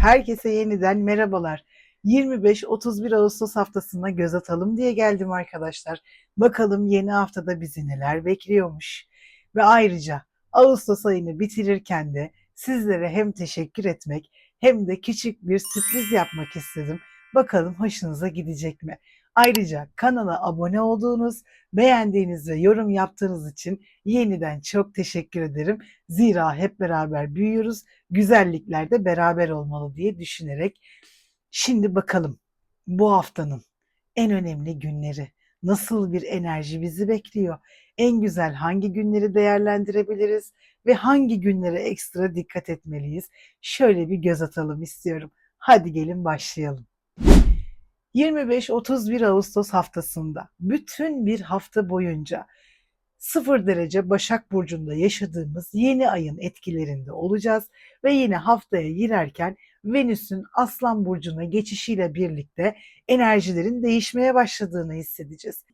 Herkese yeniden merhabalar. 25-31 Ağustos haftasına göz atalım diye geldim arkadaşlar. Bakalım yeni haftada bizi neler bekliyormuş. Ve ayrıca Ağustos ayını bitirirken de sizlere hem teşekkür etmek hem de küçük bir sürpriz yapmak istedim. Bakalım hoşunuza gidecek mi? Ayrıca kanala abone olduğunuz, beğendiğiniz ve yorum yaptığınız için yeniden çok teşekkür ederim. Zira hep beraber büyüyoruz, güzellikler de beraber olmalı diye düşünerek şimdi bakalım bu haftanın en önemli günleri nasıl bir enerji bizi bekliyor? En güzel hangi günleri değerlendirebiliriz ve hangi günlere ekstra dikkat etmeliyiz? Şöyle bir göz atalım istiyorum. Hadi gelin başlayalım. 25-31 Ağustos haftasında bütün bir hafta boyunca 0 derece Başak Burcu'nda yaşadığımız yeni ayın etkilerinde olacağız ve yine haftaya girerken Venüs'ün Aslan Burcu'na geçişiyle birlikte enerjilerin değişmeye başladığını hissedeceğiz.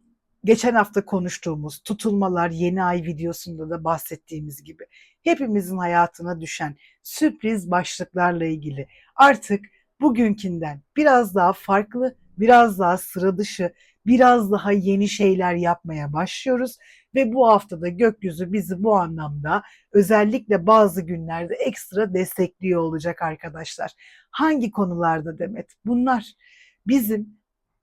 Geçen hafta konuştuğumuz tutulmalar yeni ay videosunda da bahsettiğimiz gibi hepimizin hayatına düşen sürpriz başlıklarla ilgili artık bugünkünden biraz daha farklı, biraz daha sıra dışı, biraz daha yeni şeyler yapmaya başlıyoruz ve bu haftada gökyüzü bizi bu anlamda özellikle bazı günlerde ekstra destekliyor olacak arkadaşlar. Hangi konularda Demet? Bunlar bizim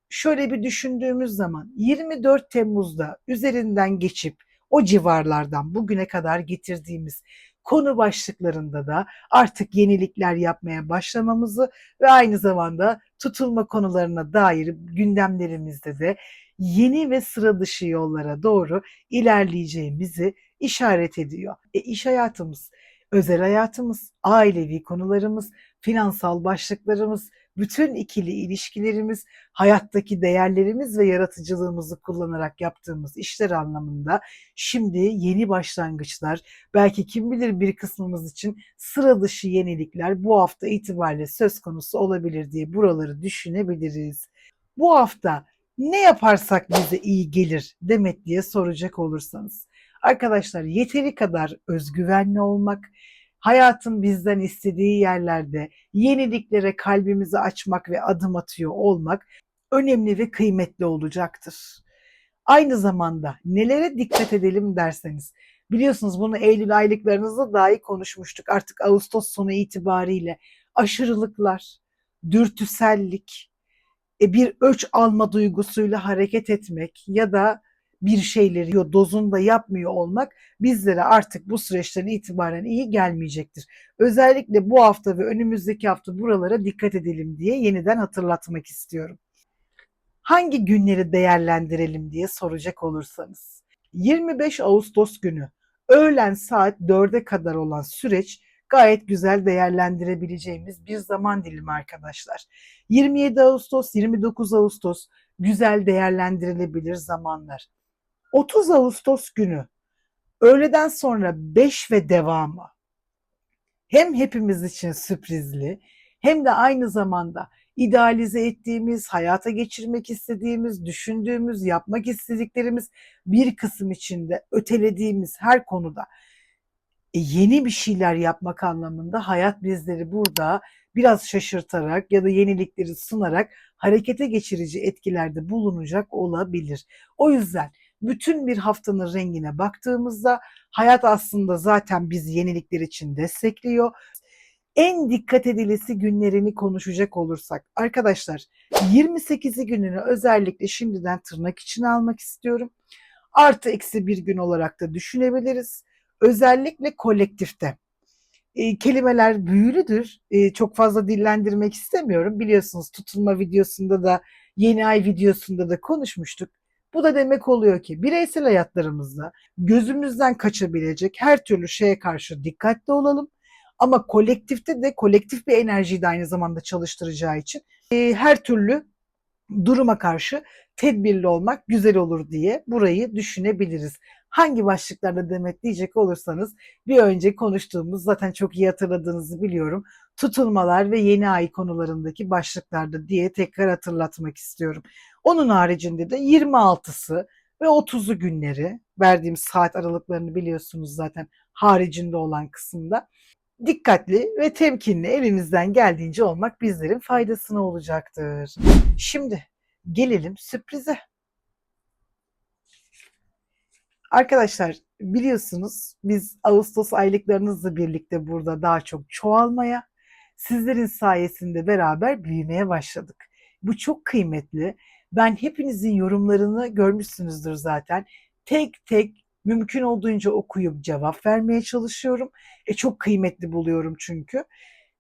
şöyle bir düşündüğümüz zaman 24 Temmuz'da üzerinden geçip o civarlardan bugüne kadar getirdiğimiz konu başlıklarında da artık yenilikler yapmaya başlamamızı ve aynı zamanda tutulma konularına dair gündemlerimizde de yeni ve sıra dışı yollara doğru ilerleyeceğimizi işaret ediyor. E iş hayatımız, özel hayatımız, ailevi konularımız, finansal başlıklarımız, bütün ikili ilişkilerimiz, hayattaki değerlerimiz ve yaratıcılığımızı kullanarak yaptığımız işler anlamında şimdi yeni başlangıçlar, belki kim bilir bir kısmımız için sıra dışı yenilikler bu hafta itibariyle söz konusu olabilir diye buraları düşünebiliriz. Bu hafta ne yaparsak bize iyi gelir Demet diye soracak olursanız. Arkadaşlar yeteri kadar özgüvenli olmak, hayatın bizden istediği yerlerde yeniliklere kalbimizi açmak ve adım atıyor olmak önemli ve kıymetli olacaktır. Aynı zamanda nelere dikkat edelim derseniz biliyorsunuz bunu Eylül aylıklarınızda dahi konuşmuştuk. Artık Ağustos sonu itibariyle aşırılıklar, dürtüsellik, e, bir ölç alma duygusuyla hareket etmek ya da bir şeyleri dozunda yapmıyor olmak bizlere artık bu süreçten itibaren iyi gelmeyecektir. Özellikle bu hafta ve önümüzdeki hafta buralara dikkat edelim diye yeniden hatırlatmak istiyorum. Hangi günleri değerlendirelim diye soracak olursanız. 25 Ağustos günü öğlen saat 4'e kadar olan süreç gayet güzel değerlendirebileceğimiz bir zaman dilimi arkadaşlar. 27 Ağustos, 29 Ağustos güzel değerlendirilebilir zamanlar. 30 Ağustos günü öğleden sonra 5 ve devamı hem hepimiz için sürprizli hem de aynı zamanda idealize ettiğimiz, hayata geçirmek istediğimiz, düşündüğümüz, yapmak istediklerimiz bir kısım içinde ötelediğimiz her konuda e, yeni bir şeyler yapmak anlamında hayat bizleri burada biraz şaşırtarak ya da yenilikleri sunarak harekete geçirici etkilerde bulunacak olabilir. O yüzden bütün bir haftanın rengine baktığımızda hayat aslında zaten bizi yenilikler için destekliyor. En dikkat edilisi günlerini konuşacak olursak arkadaşlar 28'i gününü özellikle şimdiden tırnak içine almak istiyorum. Artı eksi bir gün olarak da düşünebiliriz. Özellikle kolektifte. E, kelimeler büyülüdür. E, çok fazla dillendirmek istemiyorum. Biliyorsunuz tutulma videosunda da yeni ay videosunda da konuşmuştuk. Bu da demek oluyor ki bireysel hayatlarımızda gözümüzden kaçabilecek her türlü şeye karşı dikkatli olalım. Ama kolektifte de kolektif bir enerjiyi de aynı zamanda çalıştıracağı için e, her türlü duruma karşı tedbirli olmak güzel olur diye burayı düşünebiliriz. Hangi başlıklarda Demet diyecek olursanız bir önce konuştuğumuz zaten çok iyi hatırladığınızı biliyorum. Tutulmalar ve yeni ay konularındaki başlıklarda diye tekrar hatırlatmak istiyorum. Onun haricinde de 26'sı ve 30'u günleri verdiğim saat aralıklarını biliyorsunuz zaten haricinde olan kısımda. dikkatli ve temkinli elimizden geldiğince olmak bizlerin faydasına olacaktır. Şimdi gelelim sürprize. Arkadaşlar biliyorsunuz biz Ağustos aylıklarınızla birlikte burada daha çok çoğalmaya, sizlerin sayesinde beraber büyümeye başladık. Bu çok kıymetli. Ben hepinizin yorumlarını görmüşsünüzdür zaten. Tek tek mümkün olduğunca okuyup cevap vermeye çalışıyorum. E, çok kıymetli buluyorum çünkü.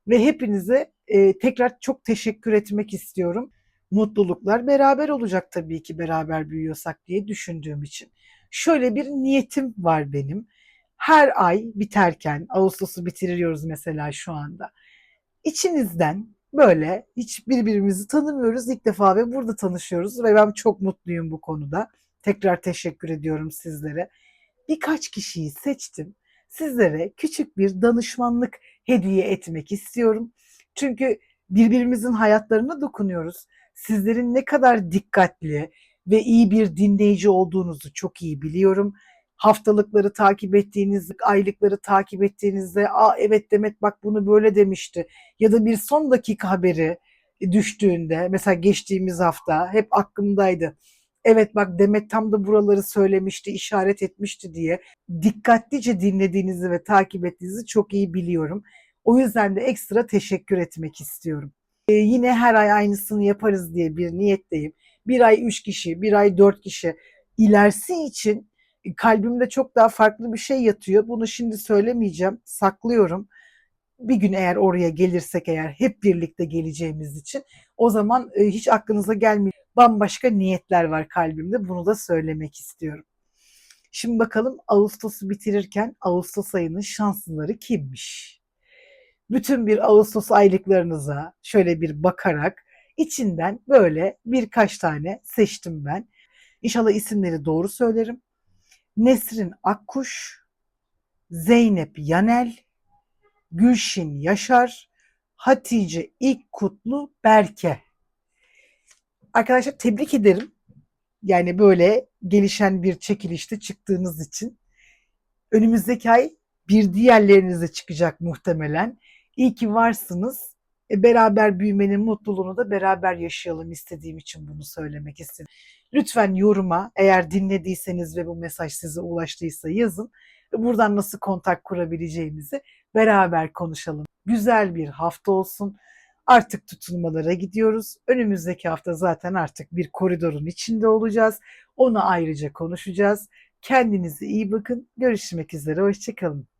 Ve hepinize e, tekrar çok teşekkür etmek istiyorum. Mutluluklar beraber olacak tabii ki beraber büyüyorsak diye düşündüğüm için. Şöyle bir niyetim var benim. Her ay biterken, Ağustos'u bitiriyoruz mesela şu anda. İçinizden böyle hiç birbirimizi tanımıyoruz ilk defa ve burada tanışıyoruz ve ben çok mutluyum bu konuda. Tekrar teşekkür ediyorum sizlere. Birkaç kişiyi seçtim. Sizlere küçük bir danışmanlık hediye etmek istiyorum. Çünkü birbirimizin hayatlarına dokunuyoruz. Sizlerin ne kadar dikkatli ve iyi bir dinleyici olduğunuzu çok iyi biliyorum. Haftalıkları takip ettiğiniz, aylıkları takip ettiğinizde, "Aa evet Demet bak bunu böyle demişti." ya da bir son dakika haberi düştüğünde mesela geçtiğimiz hafta hep aklımdaydı. Evet bak Demet tam da buraları söylemişti, işaret etmişti diye dikkatlice dinlediğinizi ve takip ettiğinizi çok iyi biliyorum. O yüzden de ekstra teşekkür etmek istiyorum. Ee, yine her ay aynısını yaparız diye bir niyetteyim. Bir ay üç kişi, bir ay dört kişi. İlerisi için kalbimde çok daha farklı bir şey yatıyor. Bunu şimdi söylemeyeceğim, saklıyorum. Bir gün eğer oraya gelirsek eğer hep birlikte geleceğimiz için o zaman e, hiç aklınıza gelmeyecek bambaşka niyetler var kalbimde. Bunu da söylemek istiyorum. Şimdi bakalım Ağustos'u bitirirken Ağustos ayının şanslıları kimmiş? Bütün bir Ağustos aylıklarınıza şöyle bir bakarak içinden böyle birkaç tane seçtim ben. İnşallah isimleri doğru söylerim. Nesrin Akkuş, Zeynep Yanel, Gülşin Yaşar, Hatice İlk Kutlu Berke. Arkadaşlar tebrik ederim. Yani böyle gelişen bir çekilişte çıktığınız için. Önümüzdeki ay bir diğerlerinize çıkacak muhtemelen. İyi ki varsınız. E, beraber büyümenin mutluluğunu da beraber yaşayalım istediğim için bunu söylemek istedim. Lütfen yoruma eğer dinlediyseniz ve bu mesaj size ulaştıysa yazın. Buradan nasıl kontak kurabileceğimizi beraber konuşalım. Güzel bir hafta olsun. Artık tutulmalara gidiyoruz. Önümüzdeki hafta zaten artık bir koridorun içinde olacağız. Onu ayrıca konuşacağız. Kendinize iyi bakın. Görüşmek üzere. Hoşçakalın.